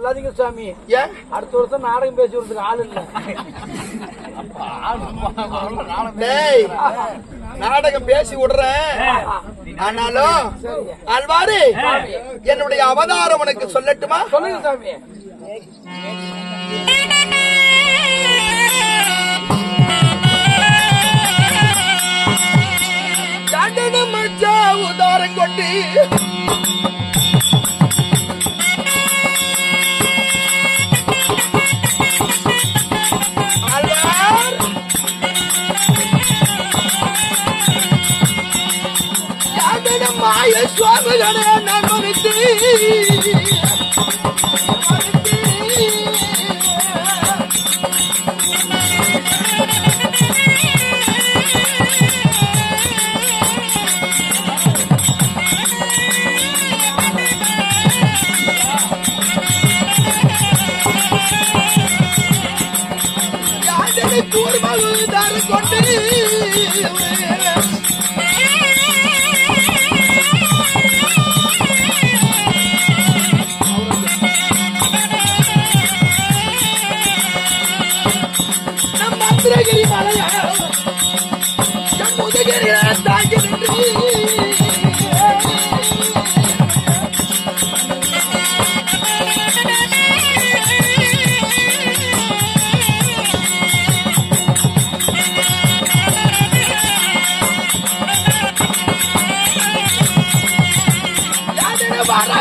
சொல்லாதீங்க சுவாமி ஏன்? அடுத்த வருஷம் நாடகம் பேசி விடுறதுக்கு ஆள் இல்ல. டேய் நாடகம் பேசி விடுறேன். ஆனாலும் அல்வாரி என்னுடைய அவதாரம் உனக்கு சொல்லட்டுமா? சொல்லுங்க சாமி. உதாரம் கொண்டு மறித்து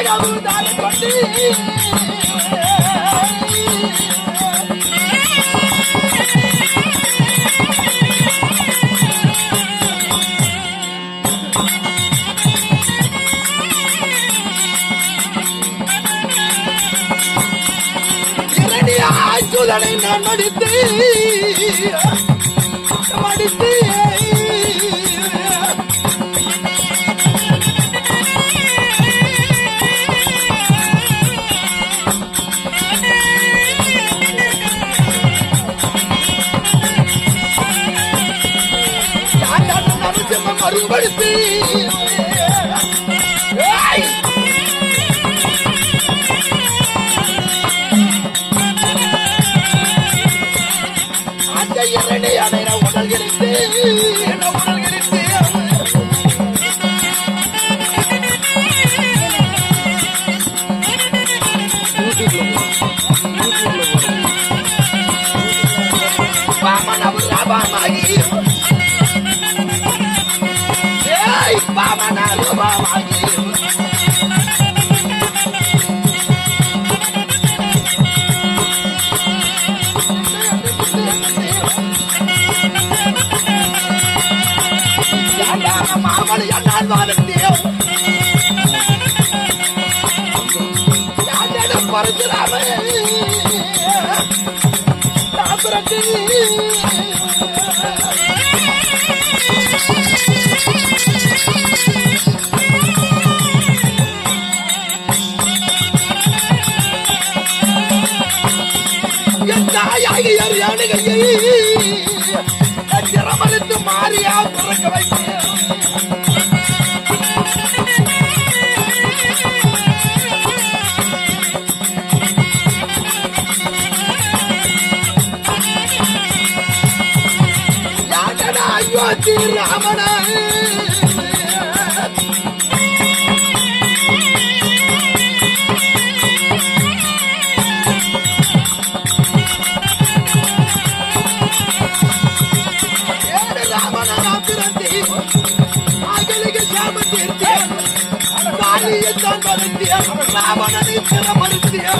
யாதனை வாராகவுதார கொண்டு நான் மடித்து மடித்து மறுபடுத்தி ஏய்! அந்த இரண்டை அடையிற உடல் கிடைத்து என்ன உடல் கிடைத்து வாமனவு லாபமாகி. மாமலை அண்ணால் வாழத்தேன் பரசுராம மாறியா பிறக்க வைக்க காளியத்தான் மறுத்தேன் ராவணனை பிற மறுத்தேன்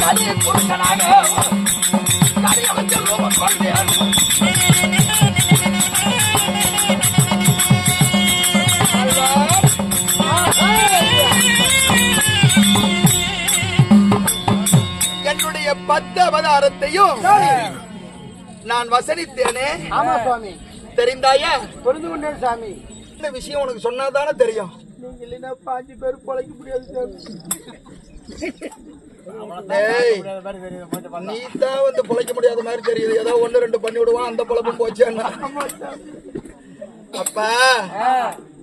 ஞான கலி புருஷனாக கலியவத்தில் ரூபம் கொள்வேன் என்னுடைய பத்து அவதாரத்தையும் நான் வசனித்தேனே. ஆமா சுவாமி. தெரிந்தாயா? புரிந்து கொண்டேன் சாமி. இந்த விஷயம் உனக்கு சொன்னாதானே தெரியும். நீங்க இல்லைன்னா பாஞ்சு பேர் பொழைக்க முடியாது சாமி. நீ தான் வந்து பிழைக்க முடியாத மாதிரி தெரியுது. ஏதோ ஒண்ணு ரெண்டு பண்ணி விடுவான் அந்த பொழப்பும் போச்சேன்னா அப்பா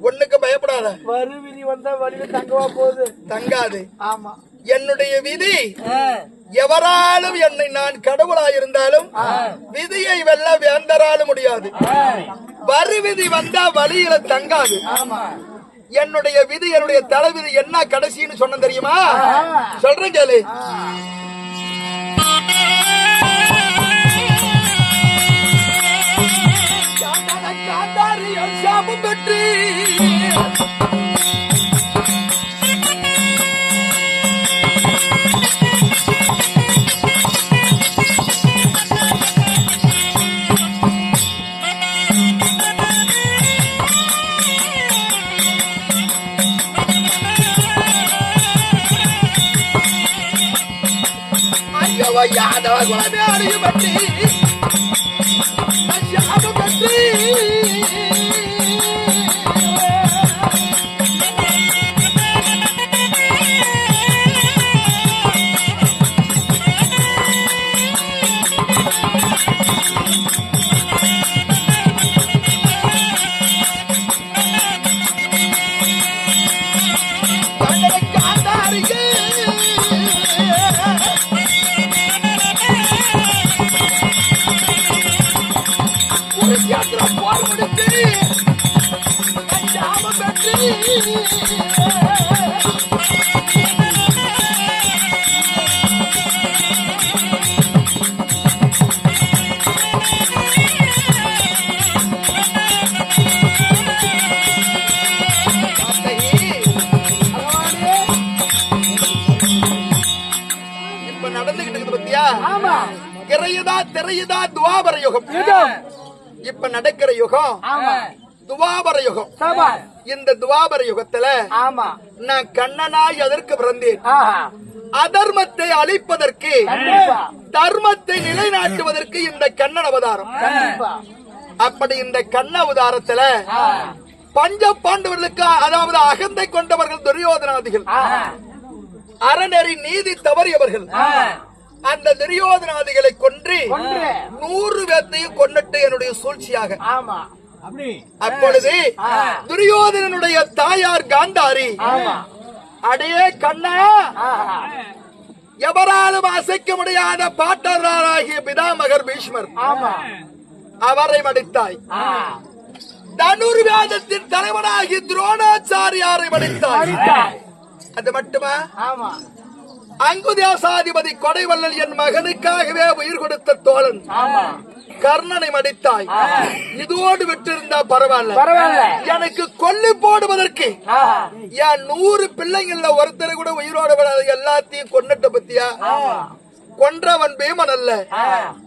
ஒண்ணுக்கு பயப்படாத. வருவிதி வந்தா வழியில தங்கவா போகுது. தங்காது. ஆமா. என்னுடைய விதி எவராலும் என்னை நான் கடவுளாயிருந்தாலும் விதியை வெல்ல வேந்தராலும் முடியாது. வரி விதி வந்தா வழியில தங்காது. ஆமா. என்னுடைய விதி என்னுடைய தலைவிதி என்ன கடைசின்னு சொன்ன தெரியுமா? சொல்றேன் கேளு. பெற்று யாதவ குலமே அறியுமட்டி யுகம். இப்ப நடக்கிற யுகம் துவாபர யுகம். இந்த துவாபர யுகத்துல நான் கண்ணனாய் எதற்கு பிறந்தேன். அதர்மத்தை அழிப்பதற்கு தர்மத்தை நிலைநாட்டுவதற்கு இந்த கண்ணன் அவதாரம். அப்படி இந்த கண்ண அவதாரத்துல. பஞ்ச பாண்டவர்களுக்கு அதாவது அகந்தை கொண்டவர்கள் துரியோதனாதிகள். அறநெறி நீதி தவறியவர்கள். அந்த துரியோதனாதிகளை கொன்று கொன்று. நூறு பேர்த்தையும் கொன்னுட்டு என்னுடைய சூழ்ச்சியாக. ஆமா. அப்பொழுது. துரியோதனனுடைய தாயார் காந்தாரி ஆமா. அடையே கண்ணா எவராலும் அசைக்க முடியாத பாட்டராகிய பிதாமகர் பீஷ்மர். ஆமா. அவரை மடித்தாய். தனுர்வேதத்தின் தலைவனாகி துரோணாச்சாரியாரை மடித்தாய். அது மட்டுமா? ஆமா. அங்குதேசாதிபதி கொடைவள்ளல் என் மகனுக்காகவே உயிர் கொடுத்த தோழன். கர்ணனை மடித்தாய். இதோடு விட்டிருந்தா பரவாயில்ல. பரவாயில்ல. எனக்கு கொல்லி போடுவதற்கு. என் நூறு பிள்ளைங்கள்ல ஒருத்தரை கூட உயிரோட விடாத எல்லாத்தையும் கொன்னுட்ட பத்தியா? கொன்றவன் பீமன் அல்ல.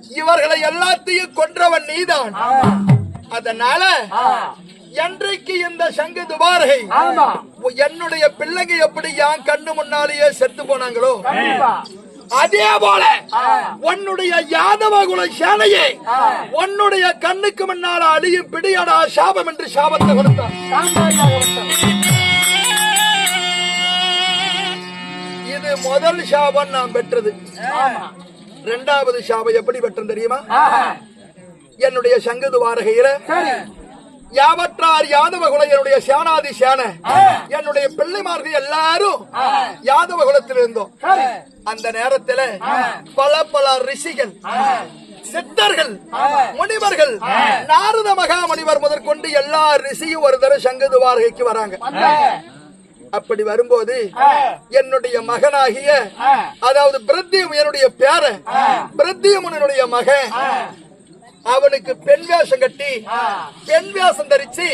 இவர்களை எல்லாத்தையும் கொன்றவன் நீதான். அதனால ஆ. சங்கு துபாரகை ஆமா. என்னுடைய பிள்ளைங்க எப்படி என் கண்ணு முன்னாலேயே செத்து போனாங்களோ? அதே போல. உன்னுடைய யாதவ குல சேனையே. உன்னுடைய கண்ணுக்கு முன்னால அழியும் பிடியடா சாபம் என்று சாபத்தை கொடுத்தான். இது முதல் சாபம் நான் பெற்றது. ஆமா. இரண்டாவது சாபம் எப்படி பெற்றேன் தெரியுமா? என்னுடைய சங்கு துவாரகையில சரி. யாவற்றார் யாதவ குல என்னுடைய சேனாதி சேனை. என்னுடைய பிள்ளைமார்கள் எல்லாரும். யாதவ குலத்தில் இருந்தோம் அந்த நேரத்துல பல பல ரிஷிகள் சித்தர்கள் முனிவர்கள் நாரத மகாமுனிவர் முதற்கொண்டு எல்லா ரிஷியும் ஒரு தடவை சங்கு துவாரகைக்கு வராங்க. அப்படி வரும்போது என்னுடைய மகனாகிய அதாவது பிரத்தியம் என்னுடைய பேரன் பிரத்தியமனுடைய மகன் அவனுக்கு பெண் வேஷம் கட்டி பெண் வேஷம் தரிச்சு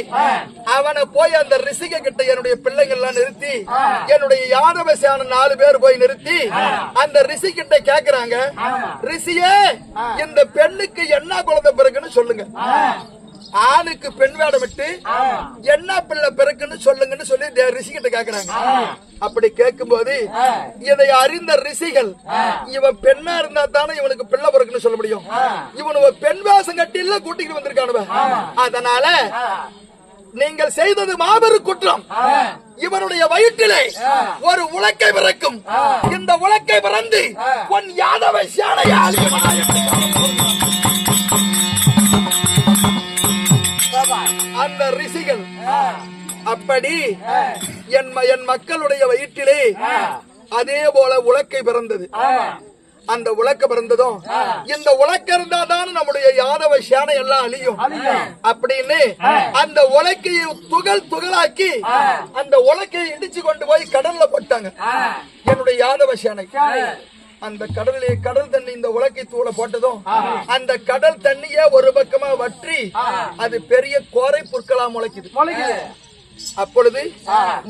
அவனை போய் அந்த ரிஷிக கிட்ட என்னுடைய பிள்ளைகள் எல்லாம் நிறுத்தி என்னுடைய யாதவசியான நாலு பேர் போய் நிறுத்தி அந்த ரிஷி கிட்ட கேக்குறாங்க ரிஷியே இந்த பெண்ணுக்கு என்ன குழந்தை பிறகுன்னு சொல்லுங்க. ஆணுக்கு பெண் வேடம் விட்டு என்ன பிள்ளை பிறக்குன்னு சொல்லுங்கன்னு சொல்லி தே- ரிஷி கிட்ட கேக்குறாங்க அப்படி கேட்கும்போது இதை அறிந்த ரிஷிகள் இவன் பெண்ணா இருந்தா தானே இவனுக்கு பிள்ளை பிறக்குன்னு சொல்ல முடியும். இவன் பெண் வேஷம் கட்டி இல்ல கூட்டிட்டு வந்திருக்கானுவ அதனால நீங்கள் செய்தது மாபெரும் குற்றம். இவனுடைய வயிற்றிலே ஒரு உலக்கை பிறக்கும். இந்த உலக்கை பிறந்து உன் யாதவ சேனையால் அந்த ரிஷிகள். அப்படி என் என் மக்களுடைய வயிற்றிலே அதே போல உலக்கை பிறந்தது. அந்த உலக்க பிறந்ததும் இந்த உலக்க இருந்தா தானே நம்முடைய யாதவ சேனை எல்லாம் அழியும். அப்படின்னு அந்த உலக்கையை துகள் துகளாக்கி அந்த உலக்கையை இடிச்சு கொண்டு போய் கடல்ல போட்டாங்க. என்னுடைய யாதவ சேனை. அந்த கடலிலே கடல் தண்ணி இந்த உலக்கை தூள போட்டதும் அந்த கடல் தண்ணியே ஒரு பக்கமா வற்றி அது பெரிய கோரை புற்களா முளைக்குது. அப்பொழுது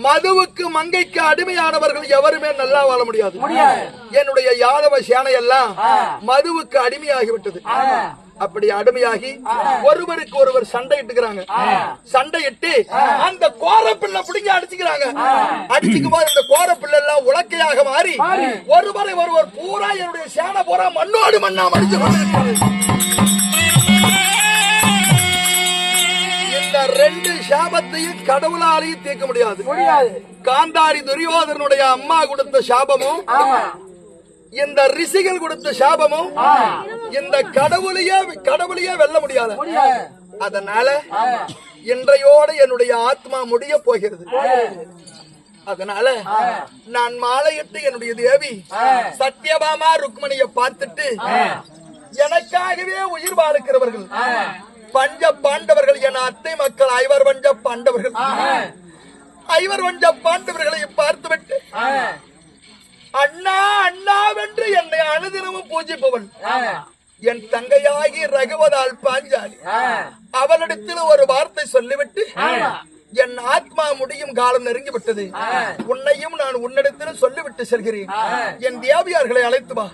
மதுவுக்கு மங்கைக்கு அடிமையானவர்கள் எவருமே நல்லா வாழ முடியாது. என்னுடைய யாதவ சேனை எல்லாம் மதுவுக்கு அடிமையாகிவிட்டது. அப்படி அடிமையாகி ஒருவருக்கு ஒருவர் சண்டையிட்டுக்கிறாங்க சண்டையிட்டு அந்த கோரப்பிள்ளை பிடிங்க அடிச்சுக்கிறாங்க. அடிச்சுக்கும் போது இந்த கோரப்பிள்ளை எல்லாம் உலக்கையாக மாறி ஒருவரை ஒருவர் பூரா என்னுடைய சேனை பூரா மண்ணோடு மண்ணா மடிச்சு இந்த ரெண்டு சாபத்தையும் கடவுளாலையும் தீர்க்க முடியாது. முடியாது. காந்தாரி துரியோதனுடைய அம்மா கொடுத்த சாபமும் இந்த ரிஷிகள் கொடுத்த சாபமும் இந்த கடவுளையே கடவுளையே வெல்ல முடியாது. அதனால இன்றையோட என்னுடைய ஆத்மா முடிய போகிறது. அதனால நான் மாலையிட்டு என்னுடைய தேவி சத்யபாமா ருக்மணியை பார்த்துட்டு எனக்காகவே உயிர் வாழ்க்கிறவர்கள் பஞ்ச பாண்டவர்கள் என அத்தை மக்கள் ஐவர் பஞ்ச பாண்டவர்கள். ஐவர் பஞ்ச பாண்டவர்களை பார்த்துவிட்டு அண்ணா அண்ணாவென்று என்னை அனுதினமும் பூஜிப்பவன். என் தங்கையாகி ரகுவதால் பாஞ்சாலி. அவளிடத்தில் ஒரு வார்த்தை சொல்லிவிட்டு என் ஆத்மா முடியும் காலம் நெருங்கி விட்டது. உன்னையும் நான் உன்னிடத்தில் சொல்லிவிட்டு செல்கிறேன். என் தேவியார்களை அழைத்து வா.